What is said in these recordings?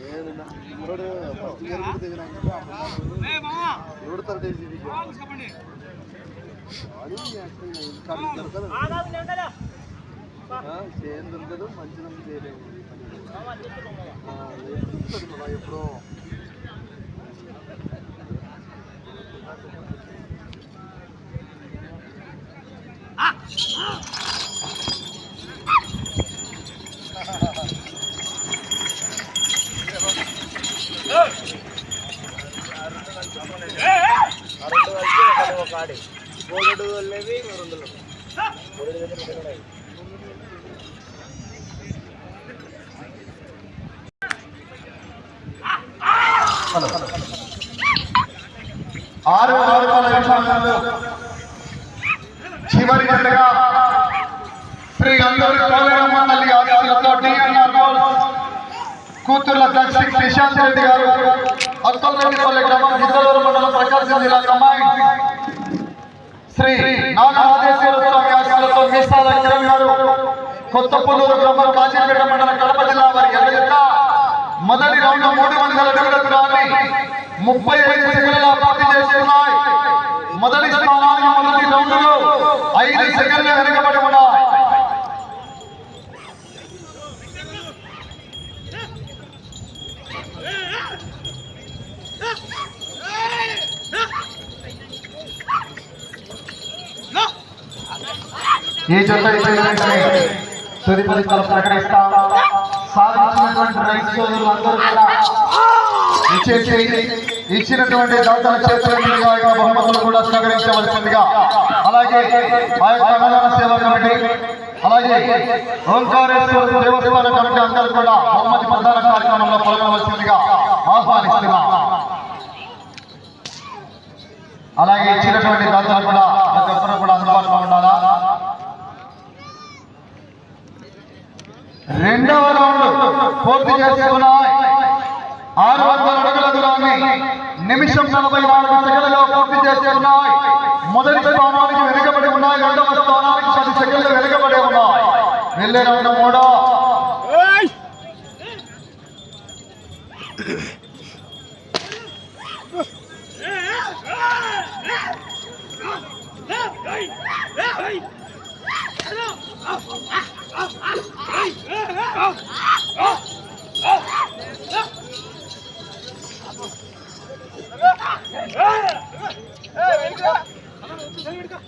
నేను నా- దొరకదు. మంచి చేయలేము ఎప్పుడో ఆ రెండు కలిసి ఒకటి ఒక ఆడి మూడు వెళ్ళేవి రెండు మూడు దగ్గర ఉన్నాయి ఆరు ఆరుకాల విభాగంలో చివరి పండుగ. శ్రీ అందరూ కోలరమ్మ తల్లి ఆశీస్సులతో డిఎన్ఆర్ కూతుర్ల దక్షి ప్రశాంత్ రెడ్డి గారు అక్కలరెడ్డిపల్లి గ్రామం గిద్దలూరు మండలం ప్రకాశం జిల్లా కమ్మాయి శ్రీ నాగరాజేశ్వర స్వామి ఆశీస్సులతో మీసాల కిరణ్ గారు కొత్తపుల్లూరు గ్రామం కాజీపేట మండలం కడప జిల్లా వారి ఎదుట మొదటి రౌండ్ మూడు వందల అడుగుల దూరాన్ని ముప్పై ఐదు సెకండ్ల పూర్తి చేస్తున్నాయి. మొదటి స్థానానికి మొదటి రౌండ్లో ఐదు సెకండ్లు వెనుకబడి ఉన్నాయి. ఈ జత ఇప్పుడు తుది ఫలితాలు ప్రకటిస్తాం. సాధించినటువంటి రైతు సోదరులు అందరూ కూడా ఇచ్చేసి ఇచ్చినటువంటి దాతల చేతుల బహుమతులు కూడా స్వీకరించవలసిందిగా అలాగే ఆ యొక్క అన్నదాన సేవా కమిటీ అలాగే ఓంకారేశ్వర దేవస్థాన కమిటీ అందరూ కూడా బహుమతి ప్రధాన కార్యక్రమంలో పాల్గొనవలసిందిగా ఆహ్వానిస్తున్నాం. అలాగే ఇచ్చినటువంటి దాతలు కూడా ప్రతి ఒక్కరు కూడా అందుబాటులో ఉండాలా? రెండవ రౌండ్ పూర్తి చేసుకున్నాయి ఆరు వందల అడుగుల దూరాన్ని నిమిషం నలభై నాలుగు సెకండ్లలో పూర్తి చేసుకున్నాయి మొదటి స్థానానికి వెనుకబడి ఉన్నాయి. రెండవ స్థానానికి పది సెకండ్లు వెనుకబడి ఉన్నాయి. వెళ్ళే రౌండ్ మూడో. எடுக்கா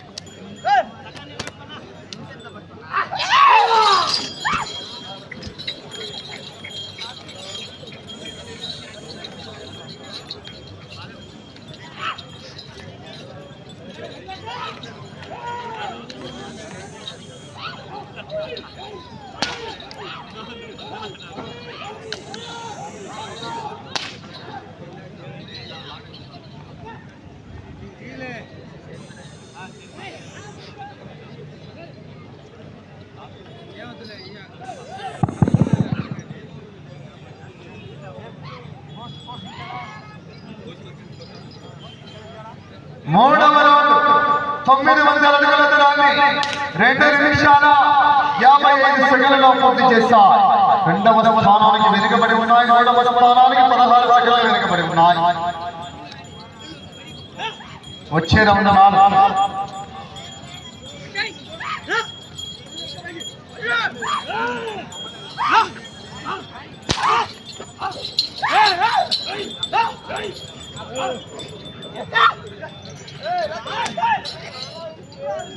రెండు నిమిషాల యాభై ఐదు సెకండ్లలో పూర్తి చేశారు రెండవ స్థానానికి వెనుకబడి ఉన్నాయి మూడవ స్థానానికి పదహారు సెకండ్లు వెనుకబడి ఉన్నాయి వచ్చే రౌండ్ నాలుగు Ah!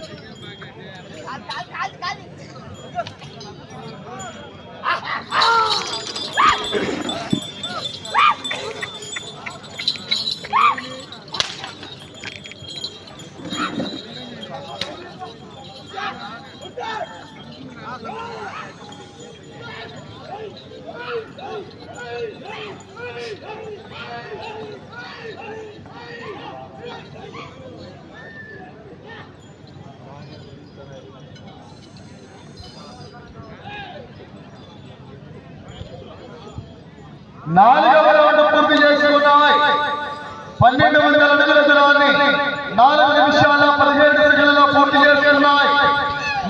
పన్నెండు వందల నాలుగు నిమిషాల పదిహేడు సెకండ్లలో పూర్తి చేస్తున్నాయి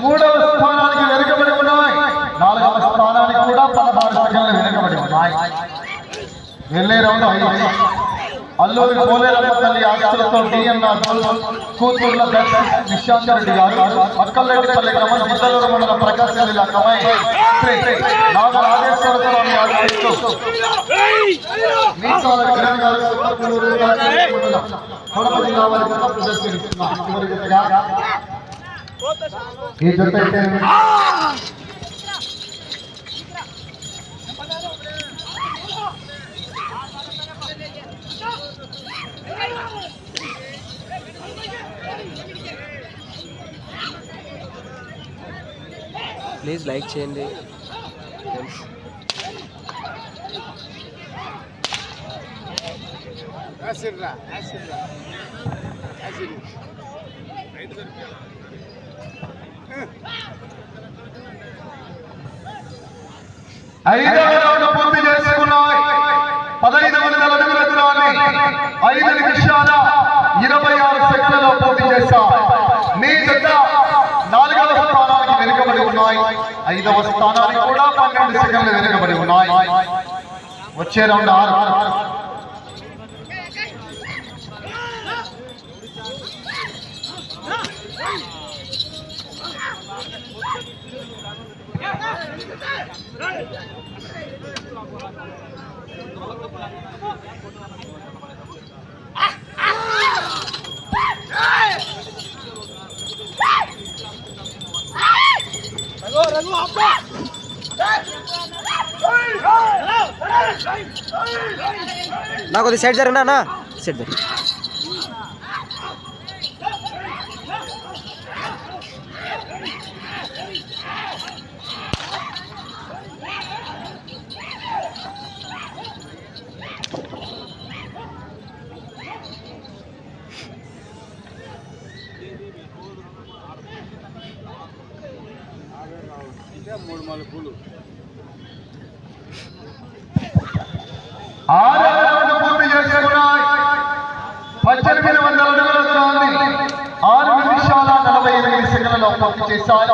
మూడవ స్థానానికి వెనుకబడి ఉన్నాయి. నాలుగవ స్థానానికి కూడా పదహారు సెకండ్లు వెనుకబడి ఉన్నాయి. వెళ్ళే రౌండ్ అల్లూరి పోలేరమ్మ తల్లి ఆస్తులతో డిఎన్ఆర్ ಕೂತ್ಕೊಳ್ಳ ವಿಶ್ವಾಂತರ ಡಿಗಾರು ಮಕ್ಕಳ ಕಾರ್ಯಕ್ರಮ ಮೊದಲರ ಮಂಡಲ ಪ್ರಕಾಶದಲ್ಲಿ ಕಮಾಯಿ ನಾವು ನಾಗೇಶ್ವರ ಸ್ವಾಮಿ ಆಚರಿಸಿತು ಮೀಸಲಾದ ಗ್ರಾಮಗಳ ಸುತ್ತಮುತ್ತಲು ಮಂಡಲ ಕೊಡಪು ಜಿಲ್ಲಾವಾರಿಗಳ ಪ್ರದರ್ಶನ ಇವರ ಜೊತೆಗ ಈ ಜೊತೆ Thank you. ప్లీజ్ లైక్ చేయండి. ఫ్రెండ్స్ ఐదవ రౌండ్ పూర్తి చేసుకున్నాయి. పదహైదు వందల అడుగుల దూరాన్ని ఐదు నిమిషాల ఇరవై ఆరు సెకండ్లలో పూర్తి చేశారు ఐదవ స్థానానికి కూడా పన్నెండు సెకండ్లు వెనుకబడి ఉన్నాయి వచ్చే రౌండ్ ఆరు నాకు కొద్దిగా సైడ్ జరగనా అన్న? సైడ్ జరగ మూడు మలుపులు ఆరవ రౌండ్ పూర్తి చేసుకున్నాయి పద్దెనిమిది వందల అడుగుల దూరాన్ని ఆరు నిమిషాల నలభై సెకండ్లలో పూర్తి చేశాయి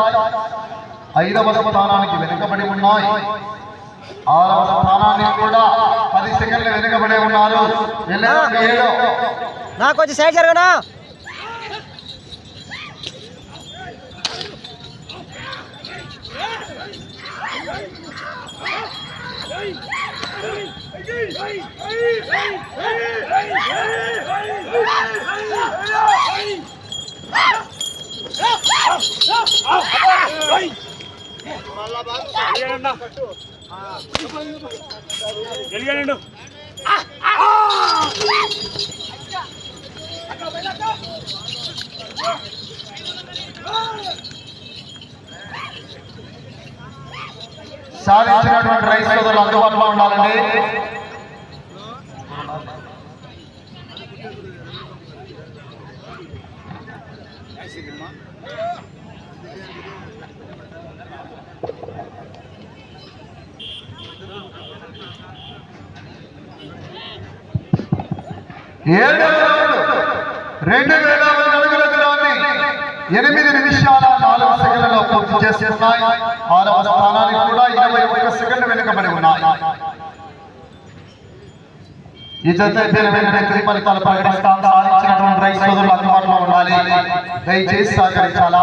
ఐదవ స్థానానికి వెనుకబడి ఉన్నాయి ఆరవ స్థానానికి కూడా పది సెకండ్లు వెనుకబడి ఉన్నారు నాకు కొంచెం సైడ్ జరగనా సాధించినటువంటి రైతు సోదరులు అందుబాటులో ఉండాలండి. సినిమా రౌండ్ రెండు వేల వంద అడుగుల దూరాన్ని ఎనిమిది నిమిషాల నాలుగు సెకండ్లలో పూర్తి చేస్తున్నాయి ఆరవ స్థానానికి కూడా ఇరవై ఒక్క సెకండ్ వెనుకబడి ఉన్నాయి ఈ జత వెంటనే తుది ఫలితాలు ప్రకటిస్తాం సాధించినటువంటి రైతులు అందుబాటులో ఉండాలి. దయచేసి సహకరించాలా?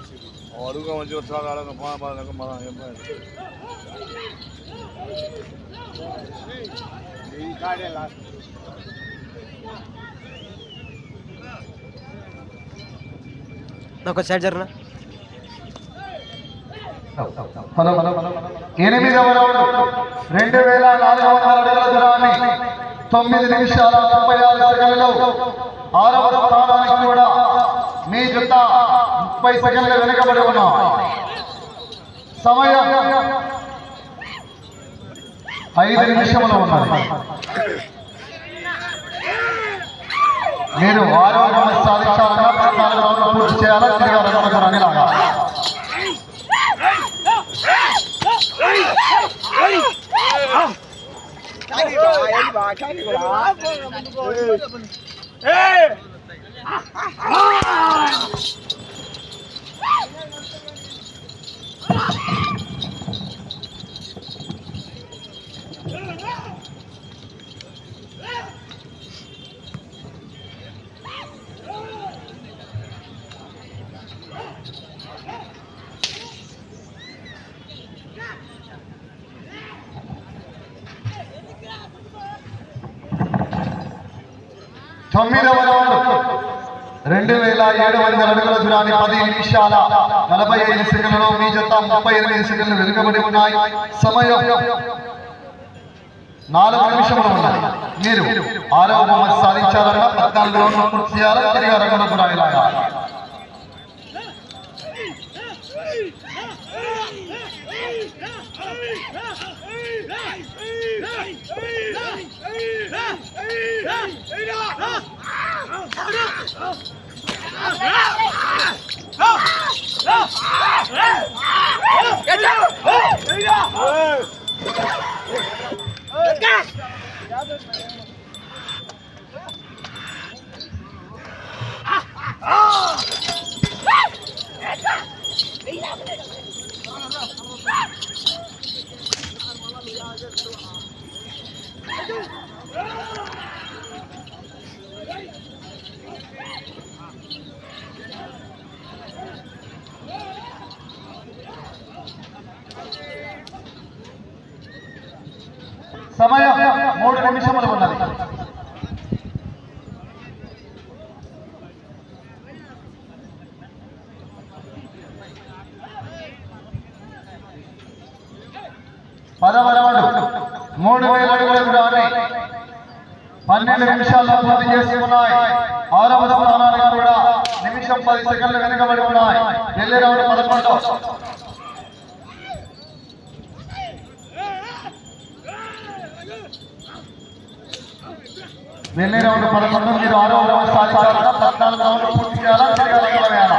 అడుగు మంచి వచ్చాక అడగ మన ఏం కాడే లాస్ట్ నాకు కొంచెం సైడ్ జరుగునా హలో ఎనిమిదవ రౌండ్ రెండు వేల నాలుగు వందల అడుగుల దూరాన్ని తొమ్మిది నిమిషాల ముప్పై ఆరు సెకండ్లు ఆరవ స్థానానికి కూడా మీ జత ముప్పై సెకండ్లు వెనుకబడి ఉన్నాం సమయం ఐదు నిమిషములు ఉన్నది మీరు ఆరో రౌండ్ సాధించాలన్నా పద్నాలుగు రౌండ్లు పూర్తి చేయాలా తిరిగి రంగంలోకి లాగా తొమ్మిదవ రౌండ్ రెండు వేల ఏడు వందల అడుగుల దూరాన్ని పది నిమిషాల నలభై ఐదు సెకండ్లలో మీ జత ముప్పై ఎనిమిది సెకండ్లు వెనుకబడి ఉన్నాయి సమయం నాలుగు నిమిషములు ఉన్నాయి మీరు ఆరవ బహుమతి సాధించాలన్నా పద్నాలుగు రౌండ్లు పూర్తి చేయాలా తిరిగి రంగంలోకి రాయలాగా Get down! సమయం మూడు నిమిషములు ఉన్నది. పదవరవడు మూడు వేల అడుగుల దూరాన్ని పన్నెండు నిమిషాల్లో పూర్తి చేసుకున్నాయి. ఆరవ స్థానానికి కూడా నిమిషం పది సెకండ్లు వెనుకబడి ఉన్నాయి. వెళ్ళి రావడం పదకొండు. వెళ్ళే రౌండ్ పదకొండు మీరు ఆరో రౌండ్ సాధించాలన్నా పద్నాలుగు రౌండ్లు పూర్తి చేయాలా తిరిగి రంగంలో వేయాలా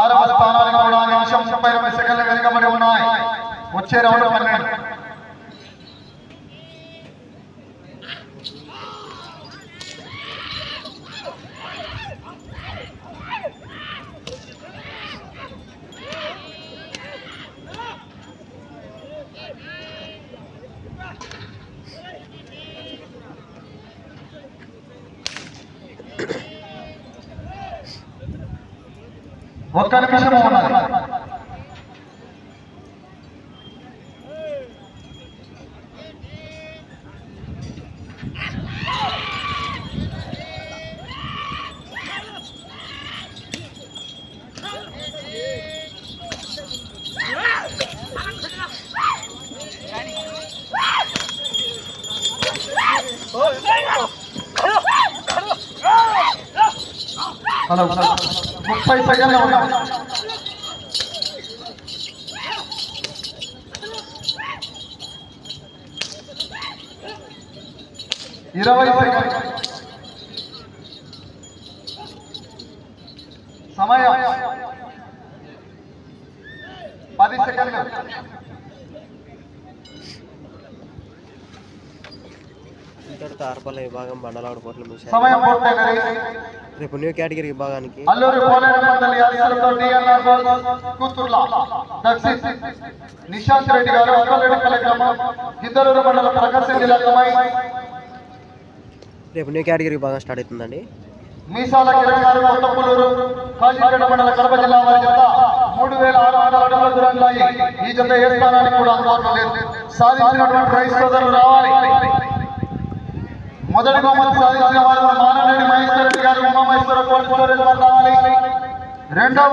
ఆరవ స్థానానికి కూడా నిమిషం ముప్పై ఎనిమిది సెకండ్లు వెనుకబడి ఉన్నాయి. వచ్చే రౌండ్ పన్నెండు. ఒక్క నిమిషము ఉన్నది Hello, hello. హలో ముప్పై సెకండ్లు ఉన్నాయి ఇరవై సెకండ్ సమయం పది సెకండ్లు ఇంతటితో ఆర్పల్ల విభాగం బండలాడు పోట్ల ముగిశారు రేపు న్యూ కేటగిరీ విభాగానికి. నిశాంత్ రెడ్డి గారు గిద్దలూరు మండలం ప్రకాశం జిల్లా రేపు న్యూ కేటగిరీ విభాగం స్టార్ట్ అవుతుందండి. మీసాల కిరణ్ గారు కొత్తపూలూరు కాజీపేట మండల కడప జిల్లా వారి జత మూడు వేల ఆరు వందల అడుగుల దూరంలో ఈ జత ఏ స్థానానికి కూడా అందుబాటులో లేదు. సాధించినటువంటి సోదరులు రావాలి. మొదటి బహుమతి సాధించిన వారు మానరెడ్డి మహేశ్వర రెడ్డి గారు ఉమామహేశ్వర కోటి రావాలి రెండవ